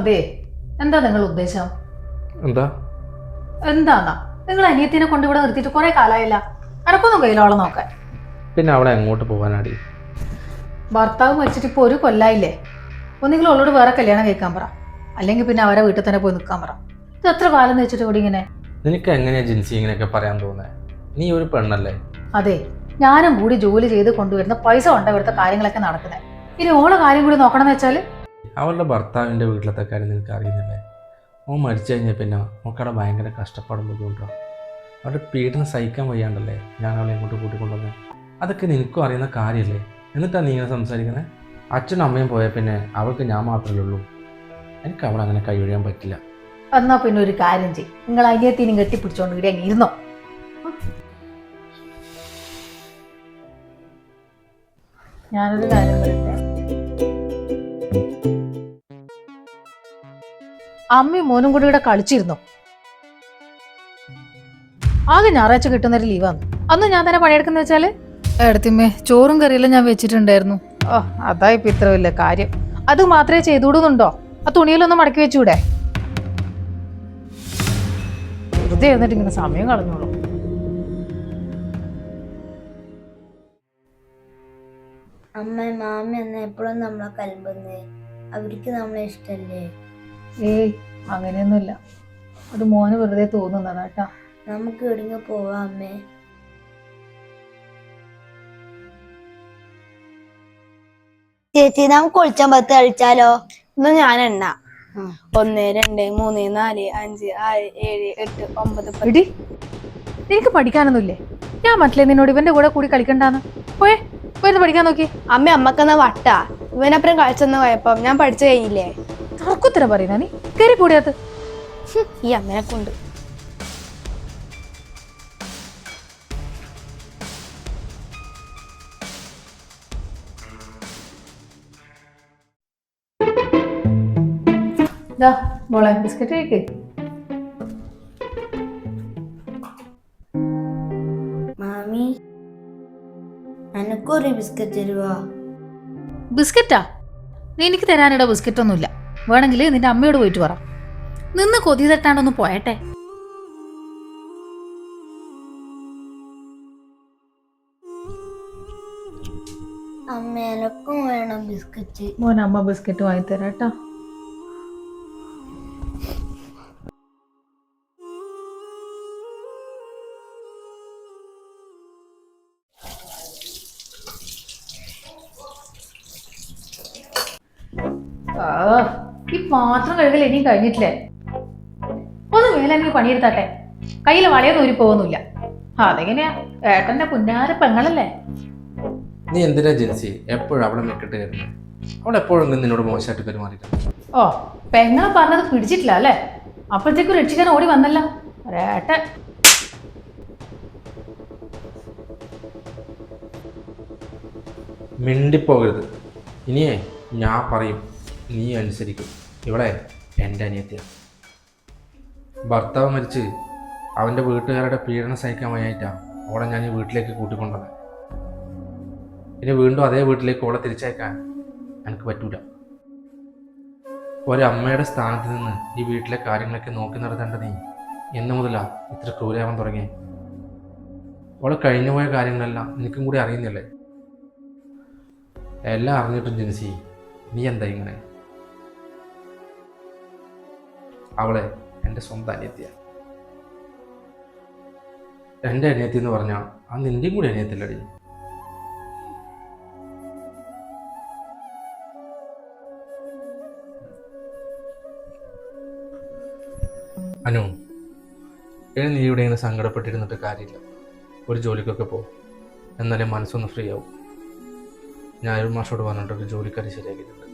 അതെ എന്താ നിങ്ങൾ ഉദ്ദേശം? എന്താ? എന്താന്നാ? നിങ്ങൾ അനിയത്തിനെ കൊണ്ട് ഇവിടെ നിർത്തിയിട്ട് കുറെ കാലായില്ല. അനക്കൊന്നും കയ്യിലോളം നോക്കാൻ. പിന്നെ അവളെ എങ്ങോട്ട് പോകാനാടി ഭർത്താവ് മരിച്ചിട്ട് ഇപ്പൊ ഒരു കൊല്ലായില്ലേ? ഒന്നെങ്കിലും അവളോട് വേറെ കല്യാണം കഴിക്കാൻ പറ. അല്ലെങ്കിൽ പിന്നെ അവരെ വീട്ടിൽ തന്നെ പോയി നിൽക്കാൻ പറ. ഇത് എത്ര കാലം എന്ന് വെച്ചിട്ട് ഇവിടെ ഇങ്ങനെ? നിനക്ക് എങ്ങനെയാ ജിൻസി ഇങ്ങനെയൊക്കെ പറയാൻ തോന്നേ? നീ ഒരു പെണ്ണല്ലേ? അതെ ഞാനും കൂടി ജോലി ചെയ്ത് കൊണ്ടുവരുന്ന പൈസ കൊണ്ട് ഇവിടുത്തെ കാര്യങ്ങളൊക്കെ നടക്കുന്നത് ഇനി ഓളെ കാര്യം കൂടി നോക്കണം എന്ന് വെച്ചാൽ അവളുടെ ഭർത്താവിന്റെ വീട്ടിലത്തെ കാര്യം നിനക്ക് അറിയുന്നില്ലേ? ഓ മരിച്ചു കഴിഞ്ഞാൽ പിന്നെ മക്കളുടെ ഭയങ്കര കഷ്ടപ്പാടും ബുദ്ധിമുട്ടാണ് അവരുടെ പീഡനം സഹിക്കാൻ വയ്യാണ്ടല്ലേ ഞാൻ അവളെ ഇങ്ങോട്ട് കൂട്ടിക്കൊണ്ടുവന്നത് അതൊക്കെ നിനക്കും അറിയുന്ന കാര്യമല്ലേ? എന്നിട്ടാണ് നീ ഇങ്ങനെ സംസാരിക്കുന്നത് അച്ഛനും അമ്മയും പോയാൽ പിന്നെ അവൾക്ക് ഞാൻ മാത്രമേ ഉള്ളൂ. എനിക്ക് അവളെ അങ്ങനെ കൈവഴിയാൻ പറ്റില്ല. എന്നാ പിന്നെ ഒരു കാര്യം ചെയ്യും. നിങ്ങൾ അനിയത്തിനും കെട്ടിപ്പിടിച്ചോണ്ട് ഇവിടെ അങ്ങ് ഇരുന്നോ. ഞാനൊരു കാര്യം പറയട്ടെ? അമ്മയും മോനും കൂടി ഇവിടെ കളിച്ചിരുന്നു. ആകെ ഞായറാഴ്ച കിട്ടുന്നൊരു ലീവാണ് അന്ന് ഞാൻ തന്നെ പണിയെടുക്കുന്ന വെച്ചാൽ? എടുത്തിമ്മേ ചോറും കറിയെല്ലാം ഞാൻ വെച്ചിട്ടുണ്ടായിരുന്നു. ഓ അതാ ഇപ്പൊ ഇത്ര വലിയ കാര്യം. അത് മാത്രമേ ചെയ്തുകൂടുന്നുണ്ടോ? ആ തുണിയിലൊന്നും മടക്കി വെച്ചൂടെ? വെറുതെ എഴുന്നിട്ട് ഇങ്ങനെ സമയം കളഞ്ഞോളൂ. അമ്മ മാമി എന്ന എപ്പോഴും നമ്മളെ കലമ്പുന്നേ. അവർക്ക് നമ്മളെ ഇഷ്ടല്ലേ? ഏയ് അങ്ങനെയൊന്നുമില്ല. അത് മോന് വെറുതെ തോന്നുന്നതാ കേട്ടാ. നമുക്ക് എവിടെങ്ങ പോവാ അമ്മേ. ചേച്ചി നമുക്ക് ഒളിച്ചമ്പത്ത് കളിച്ചാലോ? ഇന്ന് ഞാൻ എണ്ണ. ഒന്ന് രണ്ട് മൂന്ന് നാല് അഞ്ച് ആറ് ഏഴ് എട്ട് ഒമ്പത് പത്ത്. എടി എനിക്ക് പഠിക്കാനൊന്നുമില്ലേ? ഞാൻ മറ്റില്ലേ നിന്നോട് ഇവന്റെ കൂടെ കൂടി കളിക്കണ്ടാന്ന്. പോയെ പോയിട്ട് പഠിക്കാൻ നോക്കി. അമ്മ അമ്മക്കെന്നാ വട്ടാ. ഇവനപ്പുറം കളിച്ചെന്ന് പോയപ്പം ഞാൻ പഠിച്ചു കഴിഞ്ഞില്ലേ? തർക്കുത്തരം പറയുന്ന നീ കയറി കൂടിയത് ഈ അമ്മനെ കൊണ്ട്. മോളെ ബിസ്ക്കറ്റ് കഴിക്കേ. മാമി എനക്കൊരു ബിസ്ക്കറ്റ് തരുവാ? ബിസ്ക്കറ്റാ? നീ എനിക്ക് തരാനിട ബിസ്ക്കറ്റ് ഒന്നുമില്ല വേണമെങ്കിൽ നിന്റെ അമ്മയോട് പോയിട്ട് പറ നിന്ന് കൊതി തട്ടാണ്ടൊന്ന് പോയട്ടെ. അമ്മ എനക്കും വേണം ബിസ്ക്കറ്റ്. മോൻ അമ്മ ബിസ്ക്കറ്റ് വാങ്ങി തരാം കേട്ടോ ആ, ഈ പാത്രം കഴുകൽ ഇനിയും കഴിഞ്ഞിട്ടില്ലേ? ഒന്ന് വേല എനിക്ക് പണിയെടുത്താട്ടെ. കയ്യിൽ വളയൊന്നും ഊരി പോകുന്നില്ല. അതെങ്ങനെയാ? ഏട്ടന്റെ പുന്നാര പെങ്ങളല്ലേ? നീ എന്തിനാ ജിൻസി? എപ്പോഴും അവളെ മെക്കിട്ട് കയറുന്നത് അവൾ എപ്പോഴും നിന്നോട് മോശമായിട്ട് പെരുമാറിയിട്ടുണ്ട്. ഓ പെങ്ങളെ പറഞ്ഞത് പിടിച്ചിട്ടില്ല അല്ലേ? അപ്പോഴത്തേക്കും രക്ഷിക്കാൻ ഓടി വന്നല്ല. ഒരേട്ടൻ മിണ്ടിപ്പോകരുത്. ഇനിയേ ഞാൻ പറയും. നീ അനുസരിക്കും. ഇവിടെ എന്റെ അനിയത്തിയാണ് ഭർത്താവ് മരിച്ച് അവന്റെ വീട്ടുകാരുടെ പീഡനം സഹിക്കാൻ വയ്യായിട്ടാണ് ഓളെ ഞാൻ ഈ വീട്ടിലേക്ക് കൂട്ടിക്കൊണ്ടത്. ഇനി വീണ്ടും അതേ വീട്ടിലേക്ക് ഓളെ തിരിച്ചയക്കാൻ എനിക്ക് പറ്റൂല. ഒരമ്മയുടെ സ്ഥാനത്ത് നിന്ന് ഈ വീട്ടിലെ കാര്യങ്ങളൊക്കെ നോക്കി നടത്തേണ്ട നീ എന്നു മുതലാ ഇത്ര ക്രൂരാവാൻ തുടങ്ങി അവളെ കഴിഞ്ഞു പോയ കാര്യങ്ങളെല്ലാം നിനക്കും കൂടി അറിയുന്നില്ലേ? എല്ലാം അറിഞ്ഞിട്ടും ജനസി നീ എന്താ ഇങ്ങനെ? അവളെ എന്റെ സ്വന്തം അനിയത്തിയാണ്. എന്റെ അനിയത്തി എന്ന് പറഞ്ഞാൽ ആ നിന്റെയും കൂടി അനിയത്തില്ലടി. അനു ഇനി നീ ഇവിടെ ഇങ്ങനെ സങ്കടപ്പെട്ടിരുന്നിട്ട് കാര്യമില്ല. ഒരു ജോലിക്കൊക്കെ പോ. എന്നാലേ മനസ്സൊന്ന് ഫ്രീ ആവും. ഞാൻ ഒരു മാഷോട് പറഞ്ഞിട്ട് ഒരു ജോലിക്കാരി ശരിയാക്കിയിട്ടുണ്ട്.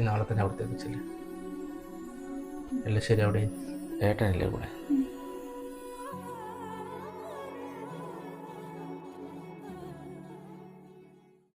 ഈ നാളെ തന്നെ അവിടത്തേക്ക് ചെല്ല്. എല്ലാം ശരി അവിടെ. ഏട്ടനല്ലേ കൂടെ